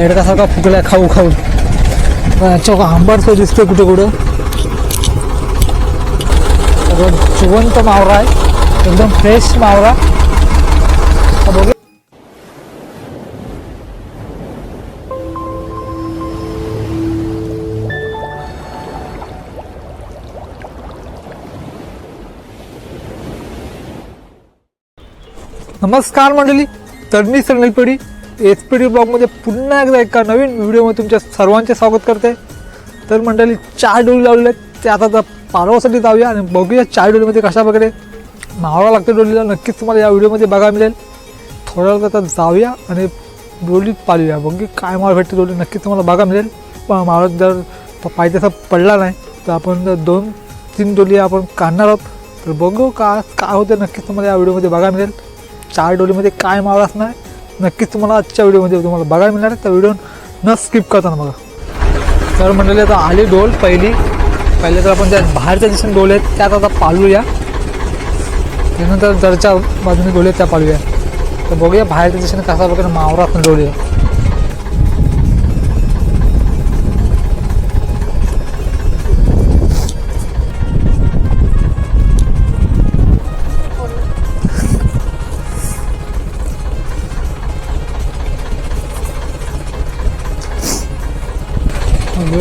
बेडकासारखा फुगलाय खाऊ खाऊ याच्या आंबट तो दिसतोय कुठे कुठं. सगळं जिवंत मावरा आहे. एकदम फ्रेश मावरा. बघू नमस्कार मंडळी. तर मी सरणलपडी एच एस पी डी ब्लॉगमध्ये पुन्हा एकदा एका नवीन व्हिडिओमध्ये तुमच्या सर्वांचे स्वागत करते. तर मंडळी चार डोली लावलेले आहेत. ते आता तर पालवासाठी जाऊया आणि बघूया चार डोलीमध्ये कशा वगैरे मावळा लागते डोलीला नक्कीच तुम्हाला या व्हिडिओमध्ये बघायला मिळेल. थोड्या वेळ आता जाऊया आणि डोलीत पालूया बघू काय मावळ भेटते डोली नक्कीच तुम्हाला बघा मिळेल. पण मावळात जर पाहिजे असा पडला नाही तर आपण जर दोन तीन डोली आपण काढणार आहोत. तर बघू का काय होतं नक्कीच तुम्हाला या व्हिडिओमध्ये बघायला मिळेल. चार डोलीमध्ये काय मावळ असणार? नक्कीच तुम्हाला आजच्या व्हिडिओमध्ये तुम्हाला बघायला मिळणार आहे. तर व्हिडिओ न स्किप करताना बघा. तर मंडळी आता आली डोल पहिली. पहिले तर आपण ज्या बाहेरच्या दिशेने डोल आहेत त्यात आता पालूया. त्यानंतर जरच्या बाजूने डोले आहेत त्या पालूया. तर बघूया बाहेरच्या दिशेने कसा वगैरे मावरात असणार डोले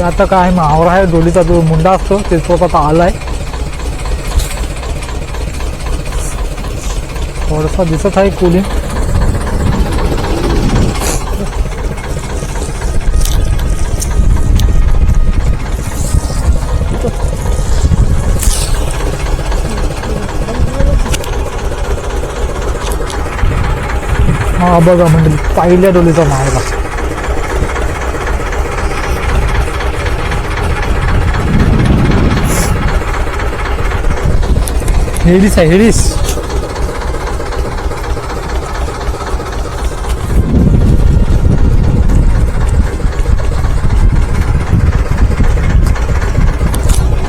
आता काय मावरा आहे डोलीचा जो मुंडा असतो ते तो आता आलाय. थोडसा दिसत आहे कुलिंग हा बघा म्हणजे पहिल्या डोलीचा मावरा हेडीस आहे हेडीस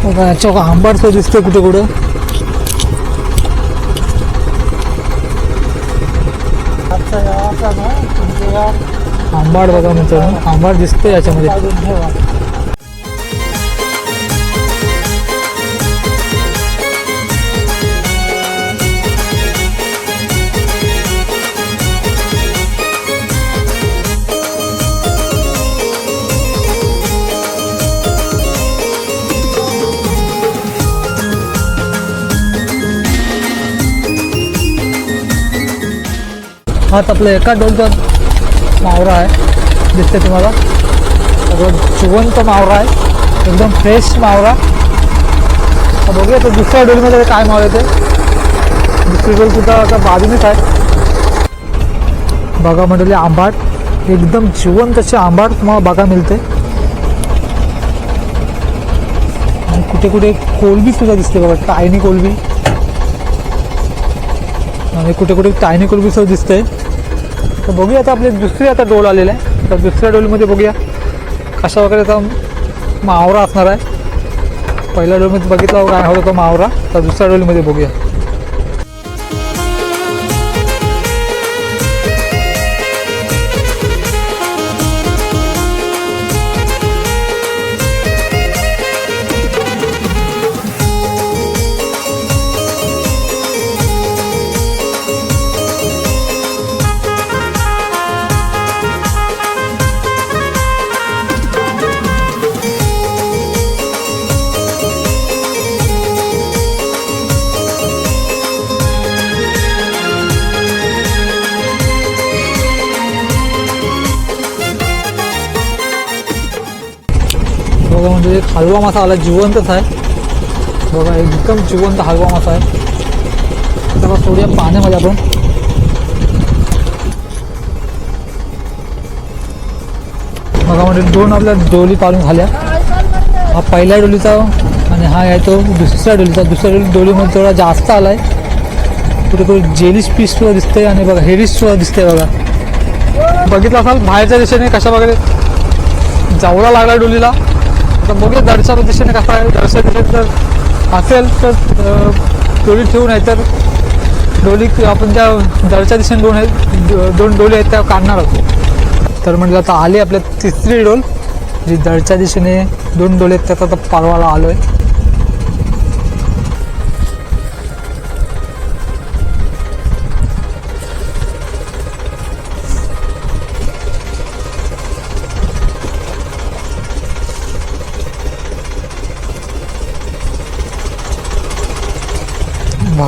बघा याच्या आंबाड तो दिसतोय कुठे कुठं आंबाड बघा मित्रांनो आंबाड दिसतोय याच्यामध्ये हात आपलं एका डोलचा मावरा आहे दिसते तुम्हाला. सगळं जिवंत मावरा आहे एकदम फ्रेश मावरा. बघूया तर दुसऱ्या डोलीमध्ये काय मावरा येते. दुसरी डोल सुद्धा आता बाजूनेच आहे. बघा म्हटले आंबाट एकदम जिवंत असे आंबाट तुम्हाला बघा मिळते. आणि कुठे कुठे कोलबी सुद्धा दिसते बघा टायनी कोलबी. आणि कुठे कुठे टायनी कोलबी सुद्धा दिसते. तर बघूया आता आपले दुसरी आता डोल आलेला आहे. तर दुसऱ्या डोलमध्ये बघूया कशा वगैरे आता मावरा असणार आहे. पहिल्या डोलमध्ये बघितला काय होता तो मावरा. तर दुसऱ्या डोलीमध्ये बघूया. एक हलवा मासा आला जिवंतच आहे. बघा एकदम जिवंत हलवा मासा आहे. त्याला सोडूया पाण्यामध्ये आपण. बघा म्हणजे दोन आपल्या डोली पाळून झाल्या. हा पहिल्या डोलीचा आणि हा आहे तो दुसऱ्या डोलीचा. दुसऱ्या डोली डोलीमध्ये थोडा जास्त आला आहे कुठेतरी जेलिश पीस सुद्धा दिसते आणि बघा हेरिस सुद्धा दिसते बघा. बघितलं असाल बाहेरच्या दिशेने कशा वगैरे जावळा लागला डोलीला. तर बघूया दडसाच्या दिशेने कसा आहे? दरच्या दिशेने जर असेल तर डोळी डोली ठेवू नाही तर डोली आपण ज्या दडच्या दिशेने दोन आहेत दोन डोली आहेत त्या काढणार होतो तर म्हटलं आता आली आपल्या तिसरी डोल जी दडच्या दिशेने दोन डोले आहेत त्याचा आता पाळवायला आलो आहे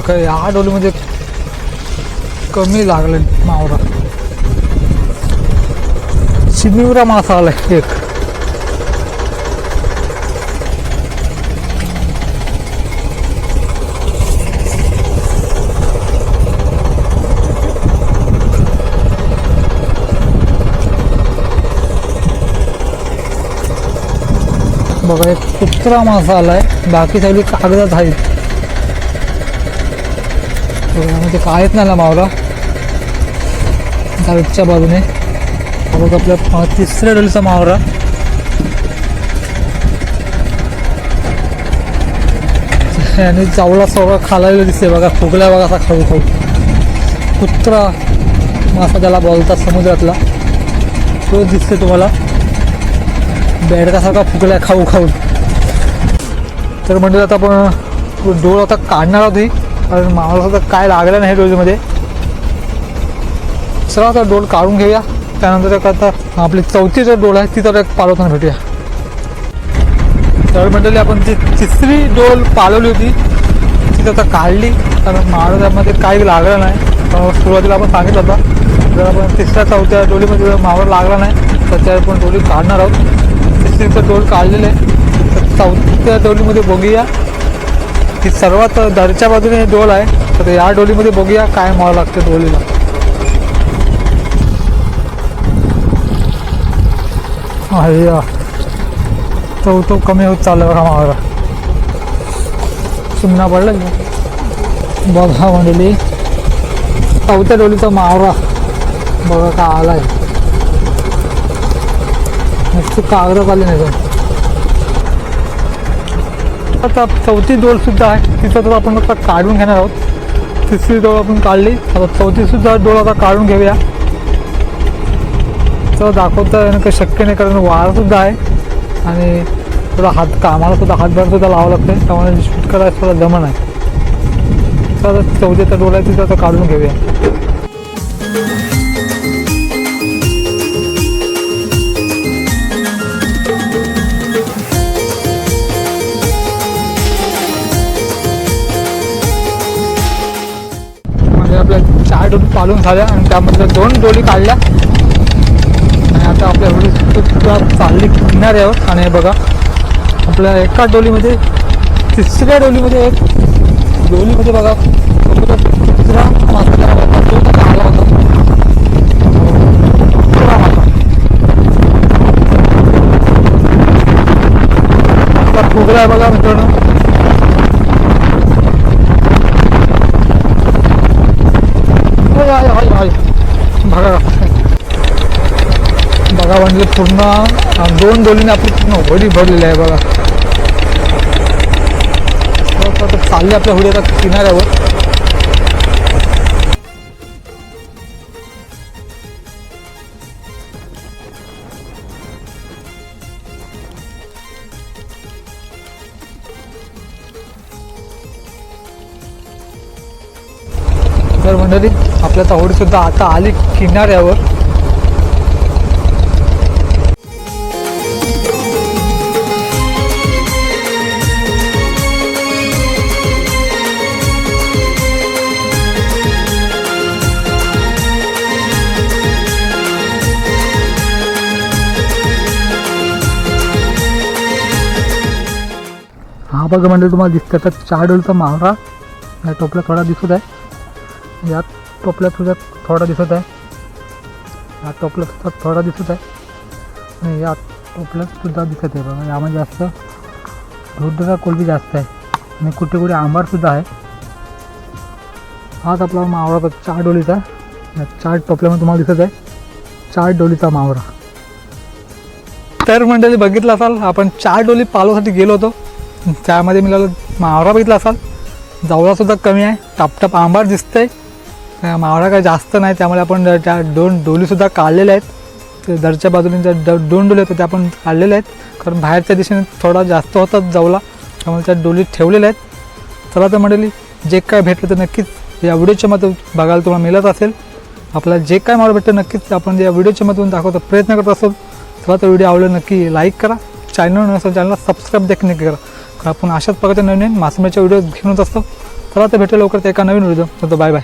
बघा या डोलीमध्ये कमी लागले मावरा. चिमिवरा मासा आला एक. बघा एक कुत्रा मासा आलाय बाकी सगळी कागदात आहेत. म्हणजे कायच नाही ना मावरा डावीच्या बाजूने. बघ आपल्या तिसऱ्या डोलीचा मावरा. आणि चावला सगळा खालायला दिसते बघा फुगला बघा असा खाऊ खाऊ. कुत्रा मासा त्याला बोलतात समुद्रातला तो दिसते तुम्हाला. बेडकासारखा फुगला खाऊ खाऊ. तर म्हणजे आता आपण डोळ आता काढणार आहोत ही. कारण मावळा काय लागलं नाही डोळीमध्ये? चला आता डोल काढून घेऊया. त्यानंतर एक आता आपली चौथी जो डोल आहे ती तर एक पालवताना भेटूया. तर मंडळी आपण जी तिसरी डोल पालवली होती ती आता काढली. कारण मावळा काही लागलं नाही. सुरुवातीला आपण सांगितलं होता जर आपण तिसऱ्या चौथ्या डोलीमध्ये जर मावळा लागला नाही तर त्या आपण डोली काढणार आहोत. तिसरीचं डोल काढलेलं आहे. तर चौथ्या डोलीमध्ये बघूया. ती सर्वात दरच्या बाजूने डोल आहे. तर या डोलीमध्ये बघूया काय मावं लागते डोलीला अय्या तो तो कमी होत चालला बघा मावरा सुमना पडलं बघा म्हणली चौथ्या डोलीचा मावरा बघा का आलाय. नुसतं कागदात आले नाही आता चौथी डोलसुद्धा आहे. तिचा तर आपण आता काढून घेणार आहोत. तिसरी डोळ आपण काढली. आता चौथी सुद्धा डोळ आता काढून घेऊया. तर दाखवता येणं काही शक्य नाही कारण वारा सुद्धा आहे. आणि थोडा हात कामाला सुद्धा हातभार सुद्धा लावावं लागते त्यामुळे शूट करायला थोडा दमन आहे. तर चौथीचा डोळा आहे तिथं आता काढून घेऊया. म्हणजे आपल्या चार डोली पालून झाल्या आणि त्यामधल्या दोन डोली काढल्या. आणि आता आपल्या सुद्धा चालली किनाऱ्यावर आणि बघा आपल्या एका डोलीमध्ये तिसऱ्या डोलीमध्ये एक डोलीमध्ये बघा तिसरा मासा आला होता फुगला आहे बघा मित्रांनो होय, होय, होय, होय. बघा बघा म्हणजे पूर्ण दोन डोलीने आपली पूर्ण होडी भरलेली आहे बघा. तर चालली आपल्या होडी आता किनाऱ्यावर. तर मंडळी आपल्या आता होडी सुद्धा आता आली किनाऱ्यावर. हा तुम्हाला दिसतं तर चार मावरा या टोपला थोडा दिसत आहे या टोपल्यात सुद्धा थोडा दिसत आहे या टोपल्या सुद्धा थोडा दिसत आहे आणि या टोपल्यात सुद्धा दिसत आहे बघा. यामध्ये जास्त धोडका कोलबी जास्त आहे. आणि कुठे कुठे आंबार सुद्धा आहे. हाच आपला मावळा चार डोलीचा. या चार टोपल्यामध्ये तुम्हाला दिसत आहे. चार डोलीचा मावरा. तर मंडळी बघितलं असाल आपण चार डोली पालोसाठी गेलो होतो. त्यामध्ये मिळालं मावरा बघितला असाल? जावळासुद्धा कमी आहे. टापटाप आंबार दिसतं आहे मावळा काय जास्त नाही त्यामुळे आपण त्या दोन डोलीसुद्धा काढलेल्या आहेत. ते दरच्या बाजूने ज्या ड दोन डोले होते ते आपण काढलेले आहेत. कारण बाहेरच्या दिशेने थोडा जास्त होतात जाऊला त्यामुळे त्या डोली ठेवलेल्या आहेत. चला तर मंडळी जे काय भेटलं तर नक्कीच या व्हिडिओच्या मधून बघायला तुम्हाला मिळत असेल. आपल्याला जे काय मला भेटतं नक्कीच आपण या व्हिडिओच्या मधून दाखवतो प्रयत्न करत असतो चला तर व्हिडिओ आवडला नक्की लाईक करा. चॅनल नसेल चॅनलला सबस्क्राईब देखील नक्की करा. आपण अशाच प्रकारच्या नवीन नवीन मासेमारीचे व्हिडिओ घेऊनच असतो. चला तर भेटेल लवकर एका नवीन व्हिडिओ बाय बाय.